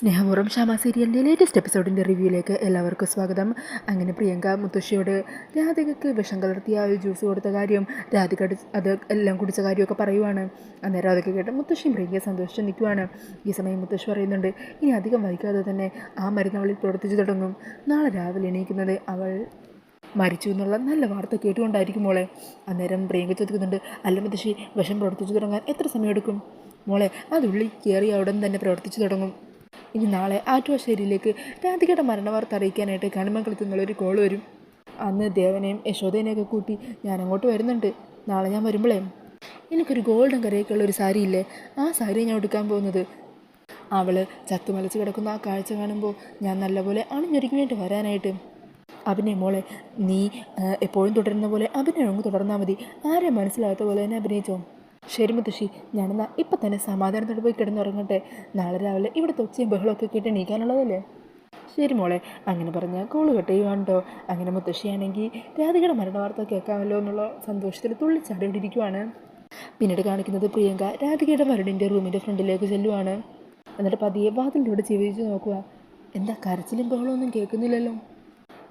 സ്നേഹപൂർവം ഷാമ സീരിയലിന്റെ ലേറ്റസ്റ്റ് എപ്പിസോഡിന്റെ റിവ്യൂയിലേക്ക് എല്ലാവർക്കും സ്വാഗതം. അങ്ങനെ പ്രിയങ്ക മുത്തശ്ശിയോട് രാധികയ്ക്ക് വിഷം കലർത്തിയ ഒരു ജ്യൂസ് കൊടുത്ത കാര്യം രാധിക അത് എല്ലാം കുടിച്ച കാര്യമൊക്കെ പറയുവാണ്. അന്നേരം അതൊക്കെ കേട്ട് മുത്തശ്ശിയും പ്രിയങ്കയെ സന്തോഷിച്ച് നിൽക്കുവാണ്. ഈ സമയം മുത്തശ്ശി പറയുന്നുണ്ട് ഇനി അധികം വൈകാതെ തന്നെ ആ മരുന്ന് അവളിൽ പ്രവർത്തിച്ചു തുടങ്ങും. നാളെ രാവിലെ എണീക്കുന്നത് അവൾ മരിച്ചു എന്നുള്ള നല്ല വാർത്ത കേട്ടുകൊണ്ടായിരിക്കും മോളെ. അന്നേരം പ്രിയങ്ക ചോദിക്കുന്നുണ്ട് അല്ല മുത്തശ്ശി വിഷം പ്രവർത്തിച്ചു തുടങ്ങാൻ എത്ര സമയമെടുക്കും? മോളെ അതുള്ളിൽ കയറി ഉടൻ തന്നെ പ്രവർത്തിച്ചു തുടങ്ങും. ഇനി നാളെ ആറ്റുവാശ്ശേരിയിലേക്ക് രാധികയുടെ മരണവാർത്ത അറിയിക്കാനായിട്ട് കണിമംഗലത്തു നിന്നുള്ളൊരു കോൾ വരും. അന്ന് ദേവനെയും യശോദേനെയൊക്കെ കൂട്ടി ഞാൻ അങ്ങോട്ട് വരുന്നുണ്ട്. നാളെ ഞാൻ വരുമ്പോഴേ എനിക്കൊരു ഗോൾഡൻ കറിയൊക്കെയുള്ള ഒരു സാരി ഇല്ലേ? ആ സാരി ഞാൻ എടുക്കാൻ പോകുന്നത്. അവൾ ചത്തുമലച്ച് കിടക്കുന്ന ആ കാഴ്ച കാണുമ്പോൾ ഞാൻ നല്ലപോലെ അണിഞ്ഞൊരുങ്ങിയിട്ട് വരാനായിട്ട്. അഭിനയ മോളെ നീ എപ്പോഴും തുടരുന്ന പോലെ അഭിനയം തുടർന്നാൽ മതി. ആരെ മനസ്സിലാകാത്ത പോലെ തന്നെ അഭിനയിച്ചോ? ശരി മുത്തശ്ശി ഞാനെന്നാ ഇപ്പം തന്നെ സമാധാനത്തോടെ പോയി കിടന്നുറങ്ങട്ടെ. നാളെ രാവിലെ ഇവിടുത്തെ ഒച്ചയും ബഹളമൊക്കെ കേട്ട് എണീക്കാനുള്ളതല്ലേ? ശരി മോളെ അങ്ങനെ പറഞ്ഞാൽ കോൾ കട്ട് ചെയ്യുവാണ്ടോ? അങ്ങനെ മുത്തശ്ശിയാണെങ്കിൽ രാധികയുടെ മരണവാർത്ത കേൾക്കാമല്ലോ എന്നുള്ള സന്തോഷത്തിൽ തുള്ളിച്ചാടിയിട്ടിരിക്കുവാണ് പിന്നീട് കാണിക്കുന്നത് പ്രിയങ്ക രാധികയുടെ മരടിന്റെ റൂമിന്റെ ഫ്രണ്ടിലേക്ക് ചെല്ലുവാണ്. എന്നിട്ട് പതിയെ വാതിലിലൂടെ ചെവിച്ച് നോക്കുക എന്താ കരച്ചിലും ബഹളമൊന്നും കേൾക്കുന്നില്ലല്ലോ?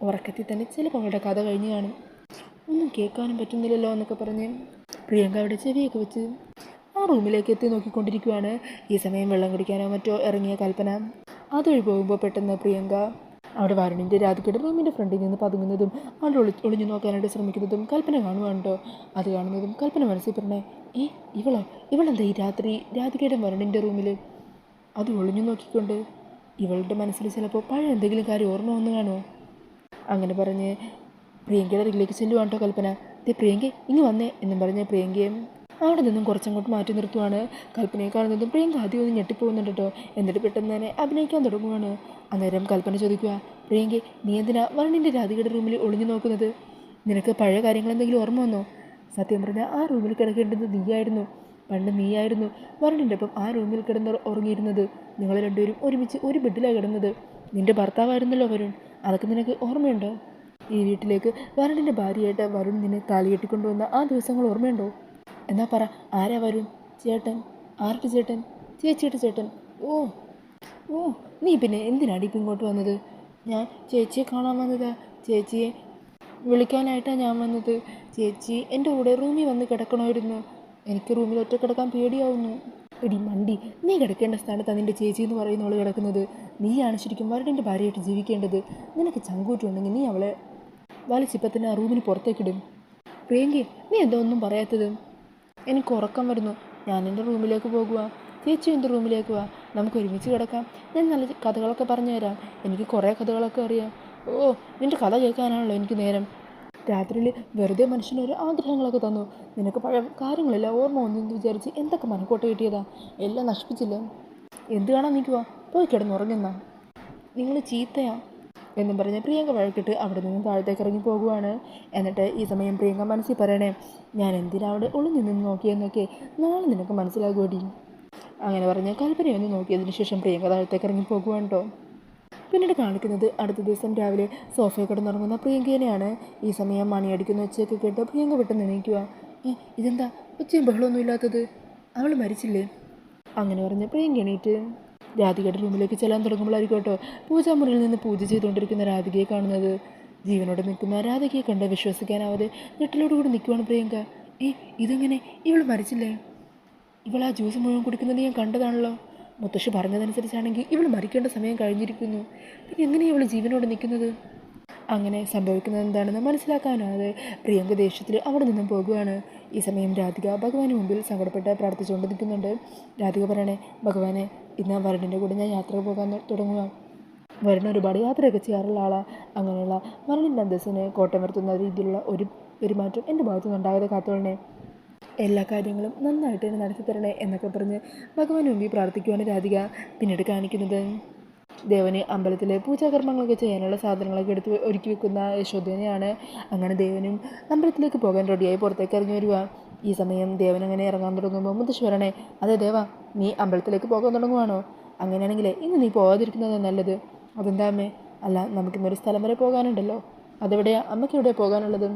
ഉറക്കത്തിൽ തന്നെ ചിലപ്പോൾ അവളുടെ കഥ കഴിഞ്ഞു കാണും. ഒന്നും കേൾക്കാനും പറ്റുന്നില്ലല്ലോ എന്നൊക്കെ പറഞ്ഞ് പ്രിയങ്ക അവിടെ ചെവിയൊക്കെ വെച്ച് ആ റൂമിലേക്ക് എത്തി നോക്കിക്കൊണ്ടിരിക്കുകയാണ് ഈ സമയം വെള്ളം കുടിക്കാനോ മറ്റോ ഇറങ്ങിയ കൽപ്പന. അതുവഴി പോകുമ്പോൾ പെട്ടെന്ന് പ്രിയങ്ക അവിടെ വരുണിന്റെ രാധികയുടെ റൂമിന്റെ ഫ്രണ്ടിൽ നിന്ന് പതുങ്ങുന്നതും അവിടെ ഒളി ഒളിഞ്ഞു നോക്കാനായിട്ട് ശ്രമിക്കുന്നതും കൽപ്പന കാണുവാണ്ടോ? അത് കാണുന്നതും കൽപ്പന മനസ്സിൽ പറഞ്ഞേ ഏ ഇവളോ ഇവളെന്താ ഈ രാത്രി രാധികയുടെ വരുണിന്റെ റൂമിൽ അത് ഒളിഞ്ഞു നോക്കിക്കൊണ്ട് ഇവളുടെ മനസ്സിൽ ചിലപ്പോൾ പഴയ എന്തെങ്കിലും കാര്യം ഓർമ്മ വന്നു കാണുമോ? അങ്ങനെ പറഞ്ഞ് പ്രിയങ്കയുടെ അരികിലേക്ക് ചെല്ലുവാണ്ടോ കൽപ്പന? ദേ പ്രിയങ്കി ഇങ്ങ് വന്നേ എന്നും പറഞ്ഞ പ്രിയങ്കയും അവിടെ നിന്നും കുറച്ചങ്ങോട്ട് മാറ്റി നിർത്തുവാണ്. കൽപ്പനയെ കാണുന്നതും പ്രിയങ്ക ആദ്യം ഒന്ന് ഞെട്ടിപ്പോകുന്നുണ്ട് കേട്ടോ. എന്നിട്ട് പെട്ടെന്ന് തന്നെ അഭിനയിക്കാൻ തുടങ്ങുവാണ്. അന്നേരം കൽപ്പന ചോദിക്കുക പ്രിയങ്കി നീ എന്തിനാ വരുണിന്റെ രാധികയുടെ റൂമിൽ ഒളിഞ്ഞു നോക്കുന്നത്? നിനക്ക് പഴയ കാര്യങ്ങൾ എന്തെങ്കിലും ഓർമ്മ വന്നോ? സത്യം പറഞ്ഞാൽ ആ റൂമിൽ കിടക്കേണ്ടത് നീയായിരുന്നു. പണ്ട് നീയായിരുന്നു വരുണിന്റെ ഒപ്പം ആ റൂമിൽ കിടന്ന് ഉറങ്ങിയിരുന്നത്. നിങ്ങൾ രണ്ടുപേരും ഒരുമിച്ച് ഒരു ബെഡിലാണ് കിടന്നത്. നിന്റെ ഭർത്താവായിരുന്നല്ലോ വരുൺ. അതൊക്കെ നിനക്ക് ഓർമ്മയുണ്ടോ? ഈ വീട്ടിലേക്ക് വരുണിന്റെ ഭാര്യയായിട്ട് വരുൺ നിന്നെ താലി കെട്ടിക്കൊണ്ടുവന്ന ആ ദിവസങ്ങൾ ഓർമ്മയുണ്ടോ? എന്നാ പറ ആരാ വരുൺ? ചേട്ടൻ? ആർക്ക് ചേട്ടൻ? ചേച്ചിയുടെ ചേട്ടൻ. ഓ ഓ നീ പിന്നെ എന്തിനാണ് ഇപ്പം ഇങ്ങോട്ട് വന്നത്? ഞാൻ ചേച്ചിയെ കാണാൻ വന്നതാ ചേച്ചിയെ വിളിക്കാനായിട്ടാണ് ഞാൻ വന്നത്. ചേച്ചി എന്റെ കൂടെ റൂമിൽ വന്ന് കിടക്കണമായിരുന്നു. എനിക്ക് റൂമിൽ ഒറ്റ കിടക്കാൻ പേടിയാവുന്നു. എടി മണ്ടി നീ കിടക്കേണ്ട സ്ഥാനത്താണ് നിന്റെ ചേച്ചി എന്ന് പറയുന്നവൾ കിടക്കുന്നത്. നീയാണ് ശരിക്കും വരടിന്റെ ഭാര്യയായിട്ട് ജീവിക്കേണ്ടത്. നിനക്ക് ചങ്കൂറ്റുണ്ടെങ്കിൽ നീ അവളെ വലിച്ചിപ്പം തന്നെ ആ റൂമിന് പുറത്തേക്കിടും. പ്രിയങ്കി നീ എന്തോ ഒന്നും പറയാത്തത്? എനിക്ക് ഉറക്കം വരുന്നു. ഞാൻ എന്റെ റൂമിലേക്ക് പോകുക ചേച്ചി എന്റെ റൂമിലേക്ക് വാ. നമുക്ക് ഒരുമിച്ച് കിടക്കാം. ഞാൻ നല്ല കഥകളൊക്കെ പറഞ്ഞു തരാം. എനിക്ക് കുറേ കഥകളൊക്കെ അറിയാം. ഓ നിന്റെ കഥ കേൾക്കാനാണല്ലോ എനിക്ക് നേരം. രാത്രിയിൽ വെറുതെ മനുഷ്യനൊരു ആഗ്രഹങ്ങളൊക്കെ തന്നു. നിനക്ക് പഴയ കാര്യങ്ങളില്ല ഓർമ്മ ഒന്നെന്ന് വിചാരിച്ച് എന്തൊക്കെ മനക്കോട്ട കിട്ടിയതാ? എല്ലാം നശിപ്പിച്ചില്ല? എന്ത് കാണാൻ നിൽക്കുക പോയി കിടന്നുറങ്ങുന്ന നിങ്ങൾ ചീത്തയാ. എന്നും പറഞ്ഞ് പ്രിയങ്ക വഴക്കിട്ട് അവിടെ നിന്ന് താഴത്തേക്ക് ഇറങ്ങി പോകുവാണ്. എന്നിട്ട് ഈ സമയം പ്രിയങ്ക മനസ്സിൽ പറയണേ ഞാൻ എന്തിനാ അവിടെ ഒളിഞ്ഞു നിന്ന് നോക്കിയെന്നൊക്കെ നാളെ നിനക്ക് മനസ്സിലാകുമടി അങ്ങനെ പറഞ്ഞ് കൽപ്പനയൊന്ന് നോക്കിയതിന് ശേഷം പ്രിയങ്ക താഴത്തേക്ക് ഇറങ്ങി പോകുവാണ് കേട്ടോ പിന്നീട് കാണിക്കുന്നത് അടുത്ത ദിവസം രാവിലെ സോഫയിൽ കിടന്നുറങ്ങുന്ന പ്രിയങ്കേനെയാണ്. ഈ സമയം മണിയടിക്കുന്ന ഒച്ചയൊക്കെ കേട്ട് പ്രിയങ്ക പെട്ടെന്ന് നീക്കുക ഇതെന്താ? ഒച്ചയും ബഹളമൊന്നും ഇല്ലാത്തത്? അവൾ മരിച്ചില്ലേ? അങ്ങനെ പറഞ്ഞ് പ്രിയങ്ക എണീറ്റ്. രാധികയുടെ റൂമിലേക്ക് ചെല്ലാൻ തുടങ്ങുമ്പോഴായിരിക്കും കേട്ടോ പൂജാമുറിയിൽ നിന്ന് പൂജ ചെയ്തുകൊണ്ടിരിക്കുന്ന രാധികയെ കാണുന്നത്. ജീവനോടെ നിൽക്കുന്ന രാധികയെ കണ്ട് വിശ്വസിക്കാനാവാതെ ഞെട്ടലോടുകൂടി നിൽക്കുവാണ് പ്രിയങ്ക. ഏ ഇതെങ്ങനെ? ഇവൾ മരിച്ചില്ലേ? ഇവൾ ആ ജ്യൂസ് മുഴുവൻ കുടിക്കുന്നത് ഞാൻ കണ്ടതാണല്ലോ. മുത്തശ്ശി പറഞ്ഞതനുസരിച്ചാണെങ്കിൽ ഇവൾ മരിക്കേണ്ട സമയം കഴിഞ്ഞിരിക്കുന്നു. പിന്നെ എങ്ങനെയാണ് ഇവൾ ജീവനോട് നിൽക്കുന്നത്? അങ്ങനെ സംഭവിക്കുന്നത് എന്താണെന്ന് മനസ്സിലാക്കാനാതെ പ്രിയങ്ക ദേഷ്യത്തിൽ അവിടെ നിന്നും പോകുകയാണ് ഈ സമയം രാധിക ഭഗവാന് മുമ്പിൽ സങ്കടപ്പെട്ട് പ്രാർത്ഥിച്ചുകൊണ്ട് നിൽക്കുന്നുണ്ട്. രാധിക പറയണേ ഭഗവാനെ ഇന്ന് വരണിന്റെ കൂടെ ഞാൻ യാത്ര പോകാൻ തുടങ്ങുക. വരൻ ഒരുപാട് യാത്രയൊക്കെ ചെയ്യാറുള്ള ആളാണ് അങ്ങനെയുള്ള വരണിന്റെ അന്തസ്സിനെ കോട്ടം വരുത്തുന്ന രീതിയിലുള്ള ഒരു പെരുമാറ്റം എന്റെ ഭാഗത്തു നിന്ന് ഉണ്ടാകാതെ കാത്തോളണേ എല്ലാ കാര്യങ്ങളും നന്നായിട്ട് തന്നെ നടത്തി തരണേ എന്നൊക്കെ പറഞ്ഞ് ഭഗവാൻ മുമ്പിൽ പ്രാർത്ഥിക്കുവാണ് രാധിക. പിന്നീട് കാണിക്കുന്നത് ദേവന് അമ്പലത്തിലെ പൂജാകർമ്മങ്ങളൊക്കെ ചെയ്യാനുള്ള സാധനങ്ങളൊക്കെ എടുത്ത് ഒരുക്കി വെക്കുന്ന യശോധനെയാണ്. അങ്ങനെ ദേവനും അമ്പലത്തിലേക്ക് പോകാൻ റെഡിയായി പുറത്തേക്ക് ഇറങ്ങി വരിക ഈ സമയം ദേവൻ അങ്ങനെ ഇറങ്ങാൻ തുടങ്ങുമ്പോൾ മുത്തശ്വരനെ അതെ ദേവ നീ അമ്പലത്തിലേക്ക് പോകാൻ തുടങ്ങുവാണോ? അങ്ങനെയാണെങ്കിൽ ഇന്ന് നീ പോകാതിരിക്കുന്നത് നല്ലത്. അതെന്താ അല്ല നമുക്കിന്നൊരു സ്ഥലം വരെ പോകാനുണ്ടല്ലോ. അതെവിടെയാ? അമ്മയ്ക്ക് എവിടെയാണ് പോകാനുള്ളത്?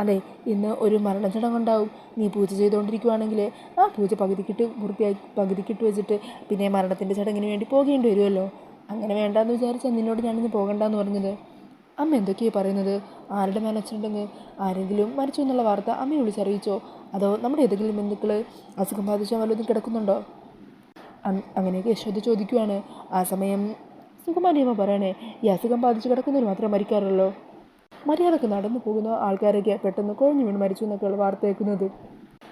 അതെ ഇന്ന് ഒരു മരണച്ചടങ്ങുണ്ടാവും നീ പൂജ ചെയ്തുകൊണ്ടിരിക്കുവാണെങ്കിൽ ആ പൂജ പകുതിക്കിട്ട് പൂർത്തിയാക്കി പകുതിക്കിട്ട് വെച്ചിട്ട് പിന്നെ മരണത്തിന്റെ ചടങ്ങിന് വേണ്ടി പോകേണ്ടി വരുമല്ലോ അങ്ങനെ വേണ്ടാന്ന് വിചാരിച്ച നിന്നോട് ഞാനിന്ന് പോകണ്ടെന്ന് പറഞ്ഞത്. അമ്മ എന്തൊക്കെയാണ് പറയുന്നത്? ആരുടെ മരണച്ചടങ്ങ് ആരെങ്കിലും മരിച്ചു എന്നുള്ള വാർത്ത അമ്മയെ വിളിച്ചറിയിച്ചോ? അതോ നമ്മുടെ ഏതെങ്കിലും ബന്ധുക്കൾ അസുഖം ബാധിച്ചോ വല്ലതും കിടക്കുന്നുണ്ടോ? അങ് അങ്ങനെയൊക്കെ യശോദ ചോദിക്കുവാണ്. ആ സമയം സുകുമാരിയമ്മ പറയണേ ഈ അസുഖം ബാധിച്ച് കിടക്കുന്നവർ മാത്രമേ മരിക്കാറുള്ളൂ. മര്യാദയ്ക്ക് നടന്നു പോകുന്ന ആൾക്കാരൊക്കെ പെട്ടെന്ന് കുഴഞ്ഞു വീണ് മരിച്ചു എന്നൊക്കെയുള്ള വാർത്ത കേൾക്കുന്നത്.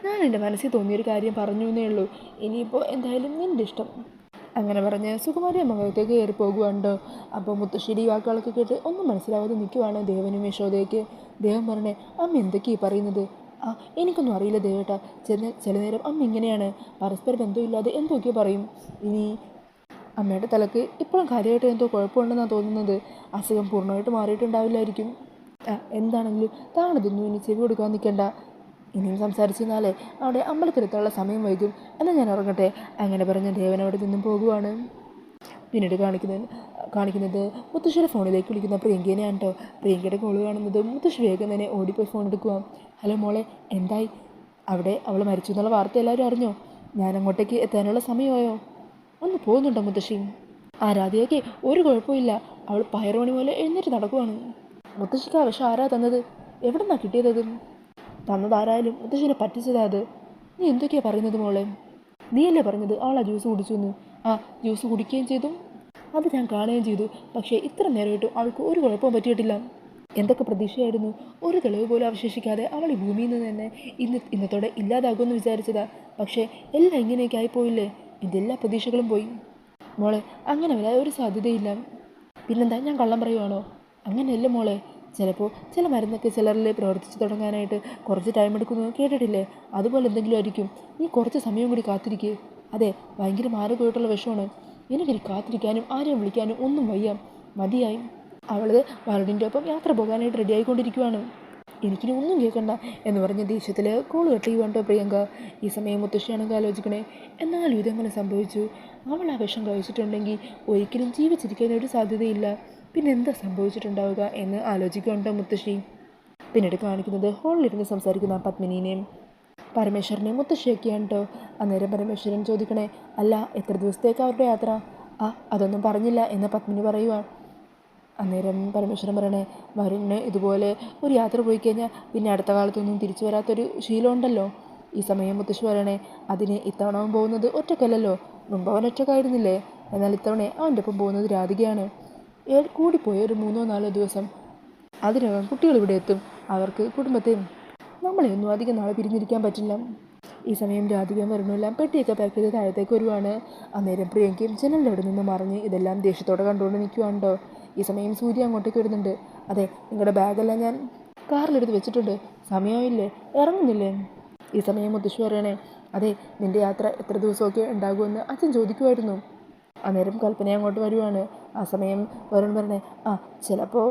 ഞാൻ എന്റെ മനസ്സിൽ തോന്നിയൊരു കാര്യം പറഞ്ഞു എന്നേ ഉള്ളൂ. ഇനിയിപ്പോൾ എന്തായാലും നിന്റെ ഇഷ്ടം. അങ്ങനെ പറഞ്ഞ് സുകുമാരി അമ്മകത്തേക്ക് കയറി പോകുവാണ്ടോ? അപ്പോൾ മുത്തശ്ശേരി വാക്കുകളൊക്കെ കേട്ട് ഒന്നും മനസ്സിലാവാതെ നിൽക്കുവാണ് ദേവനും യശോദയ്ക്ക്. ദേവൻ പറഞ്ഞേ അമ്മ എന്തൊക്കെയാണ് പറയുന്നത്? ആ എനിക്കൊന്നും അറിയില്ല ദേവേട്ടാ. ചില ചില നേരം അമ്മ ഇങ്ങനെയാണ്. പരസ്പര ബന്ധമില്ലാതെ എന്തൊക്കെയോ പറയും. ഇനി അമ്മയുടെ തലക്ക് ഇപ്പോഴും കാര്യമായിട്ട് എന്തോ കുഴപ്പമുണ്ടെന്നാണ് തോന്നുന്നത്. അസുഖം പൂർണമായിട്ട് മാറിയിട്ടുണ്ടാവില്ലായിരിക്കും. എന്താണെങ്കിലും താണതൊന്നും ഇനി ചെവി കൊടുക്കാൻ നിൽക്കണ്ട ഇനിയും സംസാരിച്ചിരുന്നാലേ അവിടെ അമ്പലത്തിലെത്താനുള്ള സമയം വൈകും. എന്നാൽ ഞാൻ ഉറങ്ങട്ടെ. അങ്ങനെ പറഞ്ഞ ദേവൻ അവിടെ നിന്നും പോകുവാണ്. പിന്നീട് കാണിക്കുന്ന കാണിക്കുന്നത് മുത്തശ്ശിയുടെ ഫോണിലേക്ക് വിളിക്കുന്ന പ്രിയങ്കേനെയാണ് കേട്ടോ പ്രിയങ്കയുടെ കോൾ കാണുന്നത് മുത്തശ്ശി വേഗം തന്നെ ഓടിപ്പോയി ഫോൺ എടുക്കുക ഹലോ മോളെ എന്തായി? അവിടെ അവൾ മരിച്ചു എന്നുള്ള വാർത്ത എല്ലാവരും അറിഞ്ഞോ? ഞാൻ അങ്ങോട്ടേക്ക് എത്താനുള്ള സമയമായോ? ഒന്ന് പോകുന്നുണ്ടോ മുത്തശ്ശി? ആരാധ്യയ്ക്ക് ഒരു കുഴപ്പമില്ല അവൾ പയറുമണി പോലെ എഴുന്നേറ്റ് നടക്കുവാണ്. മുത്തശ്ശിക്ക് ആ വിഷം ആരാ തന്നത്? എവിടെ നിന്നാണ് തന്നതാരായാലും മുത്തശ്ശിനെ പറ്റിച്ചതാത് നീ എന്തൊക്കെയാ പറയുന്നത് മോളെ? നീയല്ലേ പറഞ്ഞത് ആളാ ജ്യൂസ് കുടിച്ചു എന്ന് ആ ജ്യൂസ് കുടിക്കുകയും ചെയ്തു. അത് ഞാൻ കാണുകയും ചെയ്തു. പക്ഷേ ഇത്ര നേരമായിട്ടും അവൾക്ക് ഒരു കുഴപ്പവും പറ്റിയിട്ടില്ല. എന്തൊക്കെ പ്രതീക്ഷയായിരുന്നു? ഒരു തെളിവ് പോലും അവശേഷിക്കാതെ അവൾ ഈ ഭൂമിയിൽ നിന്ന് തന്നെ ഇന്ന് ഇന്നത്തോടെ ഇല്ലാതാകുമെന്ന് വിചാരിച്ചതാ. പക്ഷേ എല്ലാം ഇങ്ങനെയൊക്കെ ആയിപ്പോയില്ലേ? എല്ലാ പ്രതീക്ഷകളും പോയി. മോളെ അങ്ങനെ വരാൻ ഒരു സാധ്യതയില്ല. പിന്നെന്താ? ഞാൻ കള്ളം പറയുവാണോ? അങ്ങനെയല്ല മോളെ? ചിലപ്പോൾ ചില മരുന്നൊക്കെ ചിലരിൽ പ്രവർത്തിച്ച് തുടങ്ങാനായിട്ട് കുറച്ച് ടൈം എടുക്കുന്നു കേട്ടിട്ടില്ലേ? അതുപോലെ എന്തെങ്കിലും ആയിരിക്കും. നീ കുറച്ച് സമയം കൂടി കാത്തിരിക്കുക അതെ ഭയങ്കര മാറിപ്പോയിട്ടുള്ള വിഷമാണ്. എനിക്കിനി കാത്തിരിക്കാനും ആരെയും വിളിക്കാനും ഒന്നും വയ്യ. മതിയായി. അവളത് വരടിന്റെ ഒപ്പം യാത്ര പോകാനായിട്ട് റെഡി ആയിക്കൊണ്ടിരിക്കുവാണ്. എനിക്കിനി ഒന്നും കേൾക്കണ്ട എന്ന് പറഞ്ഞ ദേഷ്യത്തിൽ കോൾ കെട്ടി വേണ്ടോ പ്രിയങ്ക. ഈ സമയം മുത്തശ്ശിയാണെങ്കിൽ ആലോചിക്കണേ. എന്നാലും ഇതെങ്ങനെ സംഭവിച്ചു? അവൾ ആ വിഷം കഴിച്ചിട്ടുണ്ടെങ്കിൽ ഒരിക്കലും ജീവിച്ചിരിക്കാൻ ഒരു സാധ്യതയില്ല. പിന്നെ എന്താ സംഭവിച്ചിട്ടുണ്ടാവുക എന്ന് ആലോചിക്കുന്നുണ്ടോ മുത്തശ്ശി. പിന്നീട് കാണിക്കുന്നത് ഹോളിലിരുന്ന് സംസാരിക്കുന്ന പത്മിനിയെയും പരമേശ്വരനെ മുത്തശ്ശിയൊക്കെയാണ് കേട്ടോ അന്നേരം പരമേശ്വരൻ ചോദിക്കണേ അല്ല എത്ര ദിവസത്തേക്ക് അവരുടെ യാത്ര? ആ അതൊന്നും പറഞ്ഞില്ല എന്ന് പത്മിനി പറയുക. അന്നേരം പരമേശ്വരൻ പറയണേ വരുണ് ഇതുപോലെ ഒരു യാത്ര പോയി കഴിഞ്ഞാൽ പിന്നെ അടുത്ത കാലത്തൊന്നും തിരിച്ചു വരാത്തൊരു ശീലമുണ്ടല്ലോ. ഈ സമയം മുത്തശ്ശി പറയണേ അതിന് ഇത്തവണ പോകുന്നത് ഒറ്റക്കല്ലല്ലോ. മുമ്പ് അവൻ ഒറ്റക്കായിരുന്നില്ലേ? എന്നാൽ ഇത്തവണ അവന്റെ ഒപ്പം പോകുന്നത് രാധികയാണ്. കൂടിപ്പോയ ഒരു മൂന്നോ നാലോ ദിവസം. അതിനകം കുട്ടികൾ ഇവിടെ എത്തും. അവർക്ക് കുടുംബത്തെയും നമ്മളെയൊന്നും അധികം നാളെ പിരിഞ്ഞിരിക്കാൻ പറ്റില്ല. ഈ സമയം രാധിക വരണമെല്ലാം പെട്ടിയൊക്കെ പാക്ക് ചെയ്ത് താഴത്തേക്ക് വരുവാണ്. അന്നേരം പ്രിയങ്കയും ജനലിന്റെ അവിടെ നിന്ന് മറിഞ്ഞ് ഇതെല്ലാം ദേഷ്യത്തോടെ കണ്ടുകൊണ്ട് നിൽക്കുവാണ്ടോ ഈ സമയം സൂര്യ അങ്ങോട്ടേക്ക് വരുന്നുണ്ട്. അതെ നിങ്ങളുടെ ബാഗെല്ലാം ഞാൻ. കാറിലെടുത്ത് വെച്ചിട്ടുണ്ട്. സമയമില്ലേ ഇറങ്ങുന്നില്ലേ? ഈ സമയം മുത്തശ്ശി പറയണേ അതെ നിന്റെ യാത്ര എത്ര ദിവസമൊക്കെ ഉണ്ടാകുമെന്ന് അച്ഛൻ ചോദിക്കുമായിരുന്നു അന്നേരം കൽപ്പന അങ്ങോട്ട് വരുവാണ്. ആ സമയം വരുൺ പറഞ്ഞേ ആ ചിലപ്പോൾ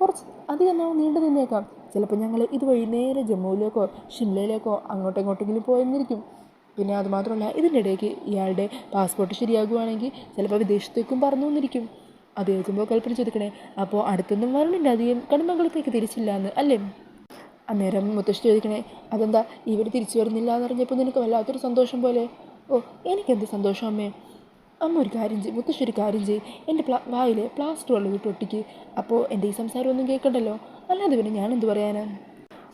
കുറച്ച് അധികം നാൾ നീണ്ടു നിന്നേക്കാം. ചിലപ്പോൾ ഞങ്ങൾ ഇതുവഴി നേരെ ജമ്മുവിലേക്കോ ഷിംലയിലേക്കോ അങ്ങോട്ടും ഇങ്ങോട്ടെങ്കിലും പോയെന്നിരിക്കും. പിന്നെ അതുമാത്രമല്ല ഇതിന്റെ ഇടയ്ക്ക് ഇയാളുടെ പാസ്പോർട്ട് ശരിയാകുവാണെങ്കിൽ ചിലപ്പോൾ വിദേശത്തേക്കും പറന്നു വന്നിരിക്കും. അത് കേൾക്കുമ്പോൾ കൽപ്പന ചോദിക്കണേ അപ്പോൾ അടുത്തൊന്നും വരണില്ല അധികം കണിമംഗലത്തേക്ക് തിരിച്ചില്ല എന്ന് അല്ലേ? അന്നേരം മുത്തശ്ശി ചോദിക്കണേ അതെന്താ ഇവർ തിരിച്ചു വരുന്നില്ല എന്ന് പറഞ്ഞപ്പോൾ നിനക്ക് വല്ലാത്തൊരു സന്തോഷം പോലെ? ഓ എനിക്കെന്ത് സന്തോഷം അമ്മേ? അമ്മ ഒരു കാര്യം ചെയ്യും മുത്തശ്ശി ഒരു കാര്യം ചെയ്യും എന്റെ പ്ലാ വായിൽ പ്ലാസ്റ്റർ ഉള്ളത് തൊട്ടിക്ക്. അപ്പോൾ എന്റെ ഈ സംസാരമൊന്നും കേൾക്കണ്ടല്ലോ അല്ലാതെ പിന്നെ ഞാൻ എന്ത് പറയാനാ?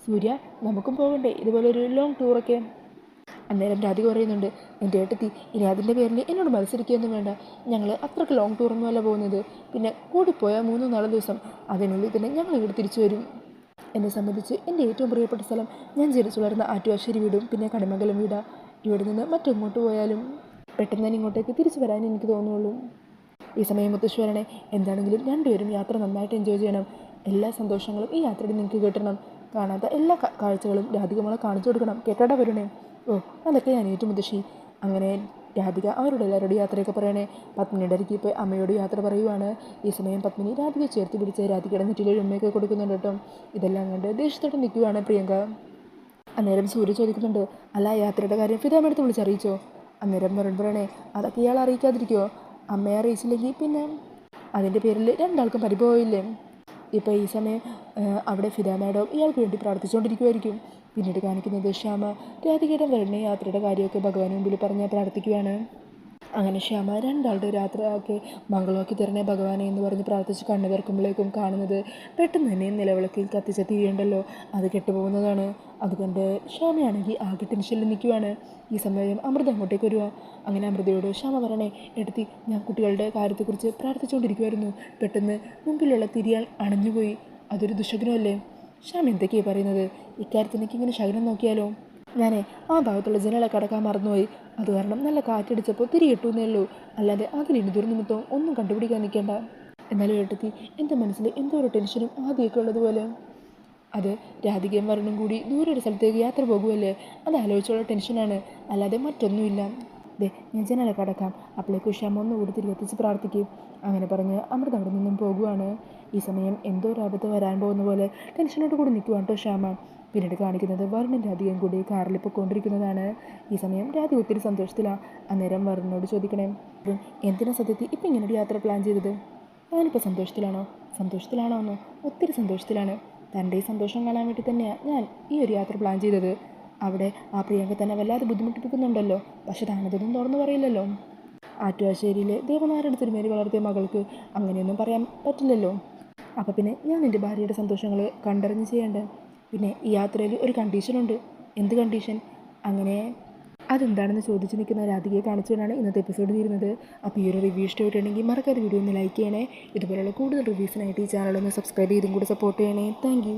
സൂര്യ നമുക്കും പോകണ്ടേ. ഇതുപോലെ ഒരു ലോങ് ടൂറൊക്കെ അന്നേരം രാധിക പറയുന്നുണ്ട് എന്റെ ഏട്ടത്തി ഇനി അതിന്റെ പേരിൽ എന്നോട് മത്സരിക്കുകയൊന്നും വേണ്ട. ഞങ്ങൾ അത്രയ്ക്ക് ലോങ് ടൂറൊന്നുമല്ല പോകുന്നത്. പിന്നെ കൂടിപ്പോയാൽ മൂന്നോ നാല് ദിവസം. അതിനുള്ളിൽ തന്നെ ഞങ്ങൾ ഇവിടെ തിരിച്ചു വരും. എന്നെ സംബന്ധിച്ച് എന്റെ ഏറ്റവും പ്രിയപ്പെട്ട സ്ഥലം ഞാൻ ജനിച്ചു വളർന്ന ആറ്റുവാശ്ശേരി വീടും പിന്നെ കണിമംഗലം വീടാണ് ഇവിടെ നിന്ന് മറ്റെങ്ങോട്ട് പോയാലും പെട്ടെന്ന് തന്നെ ഇങ്ങോട്ടേക്ക് തിരിച്ചു വരാൻ എനിക്ക് തോന്നുള്ളൂ. ഈ സമയം മുത്തശ്ശി എന്താണെങ്കിലും രണ്ടുപേരും യാത്ര നന്നായിട്ട് എൻജോയ് ചെയ്യണം. എല്ലാ സന്തോഷങ്ങളും ഈ യാത്രയിൽ നിങ്ങൾക്ക് കിട്ടണം. കാണാത്ത എല്ലാ കാഴ്ചകളും രാധികമോളെ കാണിച്ചു കൊടുക്കണം. കേട്ടോടാ വരണേ? ഓ അതൊക്കെ ഞാൻ ഏറ്റു മുത്തശ്ശി. അങ്ങനെ രാധിക അവരുടെ എല്ലാവരോടും യാത്രയൊക്കെ പറയണേ. പത്മിനിയുടെ പോയി അമ്മയോട് യാത്ര പറയുവാണ്. ഈ സമയം പത്മിനി രാധിക ചേർത്ത് പിടിച്ച് രാധികയുടെ നെറ്റിലൊരു ഉമ്മയൊക്കെ കൊടുക്കുന്നുണ്ട് കേട്ടോ. ഇതെല്ലാം കണ്ട് ദേഷ്യത്തോടെ നിൽക്കുകയാണ് പ്രിയങ്ക. അന്നേരം സൂര്യ ചോദിക്കുന്നുണ്ട് അല്ല യാത്രയുടെ കാര്യം ഫിദാമെടുത്ത് വിളിച്ചറിയിച്ചോ? അന്നേരം പറയണേ അതൊക്കെ ഇയാൾ അറിയിക്കാതിരിക്കുമോ അമ്മയെ അറിയിച്ചില്ലെങ്കിൽ പിന്നെ അതിന്റെ പേരിൽ രണ്ടാൾക്കും പരിഭവമില്ലേ? ഇപ്പോൾ ഈ സമയം അവിടെ ഫിദ മാഡം ഇയാൾക്ക് വേണ്ടി പ്രാർത്ഥിച്ചുകൊണ്ടിരിക്കുമായിരിക്കും പിന്നീട് കാണിക്കുന്നത് ശ്യാമ രാധികയുടെ വരുന്ന യാത്രയുടെ കാര്യമൊക്കെ ഭഗവാന് മുമ്പിൽ പറഞ്ഞ് പ്രാർത്ഥിക്കുകയാണ് അങ്ങനെ ക്ഷമ രണ്ടാളുടെ രാത്രി ഒക്കെ മംഗളമാക്കി തരണേ ഭഗവാനെ എന്ന് പറഞ്ഞ് പ്രാർത്ഥിച്ച് കണ്ണു തുറക്കുമ്പോഴേക്കും കാണുന്നത് പെട്ടെന്ന് തന്നെ നിലവിളക്കിൽ കത്തിച്ച തീയുണ്ടല്ലോ. അത് കെട്ടുപോകുന്നതാണ്. അതുകൊണ്ട് ക്ഷമയാണെങ്കിൽ ആകെ ടെൻഷനിൽ നിൽക്കുവാണ്. ഈ സമയം അമൃത അങ്ങോട്ടേക്ക് വരുക അങ്ങനെ അമൃതയോട് ക്ഷമ പറയണേ എടുത്തി. ഞാൻ കുട്ടികളുടെ കാര്യത്തെക്കുറിച്ച് പ്രാർത്ഥിച്ചുകൊണ്ടിരിക്കുമായിരുന്നു പെട്ടെന്ന് മുമ്പിലുള്ള തിരിയാൽ അണഞ്ഞുപോയി. അതൊരു ദുശകനമല്ലേ ക്ഷമ എന്തൊക്കെയാണ് പറയുന്നത്? ഇക്കാര്യത്തിനേക്ക് ഇങ്ങനെ ശകനം നോക്കിയാലോ? ഞാനേ ആ ഭാഗത്തുള്ള ജനലൊക്കെ അടക്കാൻ മറന്നുപോയി. അത് കാരണം നല്ല കാറ്റടിച്ചപ്പോൾ തിരി കിട്ടുന്നേ ഉള്ളൂ. അല്ലാതെ അതിലിനി ദുർനിമിത്തവും ഒന്നും കണ്ടുപിടിക്കാൻ നിൽക്കേണ്ട. എന്നാലും ഏട്ടത്തി എന്റെ മനസ്സിൽ എന്തോ ഒരു ടെൻഷനും ആദ്യമൊക്കെ ഉള്ളതുപോലെ അത് രാധികയും വരണും കൂടി ദൂരെ ഒരു സ്ഥലത്തേക്ക് യാത്ര പോകുമല്ലേ അത് ആലോചിച്ചുള്ള ടെൻഷനാണ്. അല്ലാതെ മറ്റൊന്നുമില്ല. ദേ ഞാൻ ജനലൊക്കെ അടക്കാം. അപ്പോഴേക്കും ക്ഷമ ഒന്നുകൂടി തിരികെ എത്തിച്ച് പ്രാർത്ഥിക്കും. അങ്ങനെ പറഞ്ഞ് അമൃത അവിടെ നിന്നും പോകുവാണ്. ഈ സമയം എന്തോ ഒരു ആപത്ത് വരാൻ പോകുന്ന പോലെ ടെൻഷനോട് കൂടി നിൽക്കുവാണ് കേട്ടോ ശ്യാമ. പിന്നീട് കാണിക്കുന്നത് വർണൻ രാധികയും കൂടി കാറിൽ കൊണ്ടിരിക്കുന്നതാണ്. ഈ സമയം രാധി ഒത്തിരി സന്തോഷത്തിലാണ് അന്നേരം വർണനോട് ചോദിക്കണേ "വരുൺ, എന്തിനാ സത്യത്തിൽ ഇപ്പം ഇങ്ങനെ ഒരു യാത്ര പ്ലാൻ ചെയ്തത്? ഞാനിപ്പോൾ സന്തോഷത്തിലാണോ? സന്തോഷത്തിലാണോ എന്നോ? ഒത്തിരി സന്തോഷത്തിലാണ്. തന്റെ ഈ സന്തോഷം കാണാൻ വേണ്ടി തന്നെയാണ് ഞാൻ ഈ ഒരു യാത്ര പ്ലാൻ ചെയ്തത്. അവിടെ ആ പ്രിയങ്ക തന്നെ വല്ലാതെ ബുദ്ധിമുട്ടിപ്പിക്കുന്നുണ്ടല്ലോ. പക്ഷെ താനതൊന്നും തുറന്നു പറയില്ലല്ലോ. ആറ്റുവാശ്ശേരിയിലെ ദേവനാരായണ തിരുമേനി വളർത്തിയ മകൾക്ക് അങ്ങനെയൊന്നും പറയാൻ പറ്റില്ലല്ലോ. അപ്പോൾ പിന്നെ ഞാൻ എന്റെ ഭാര്യയുടെ സന്തോഷങ്ങൾ കണ്ടറിഞ്ഞ് ചെയ്യേണ്ടേ? പിന്നെ ഈ യാത്രയിൽ ഒരു കണ്ടീഷനുണ്ട് എന്ത് കണ്ടീഷൻ അങ്ങനെ അതെന്താണെന്ന് ചോദിച്ച് നിൽക്കുന്ന രാധികയെ കാണിച്ചുകൊണ്ടാണ് ഇന്നത്തെ എപ്പിസോഡ് തീരുന്നത്. അപ്പോൾ ഈ ഒരു റിവ്യൂ ഇഷ്ടമായിട്ടുണ്ടെങ്കിൽ മറക്കാതെ വീഡിയോ ഒന്ന് ലൈക്ക് ചെയ്യണേ. ഇതുപോലുള്ള കൂടുതൽ റിവ്യൂസിനായിട്ട് ഈ ചാനൽ ഒന്ന് സബ്സ്ക്രൈബ് ചെയ്തും കൂടി സപ്പോർട്ട് ചെയ്യണേ. താങ്ക്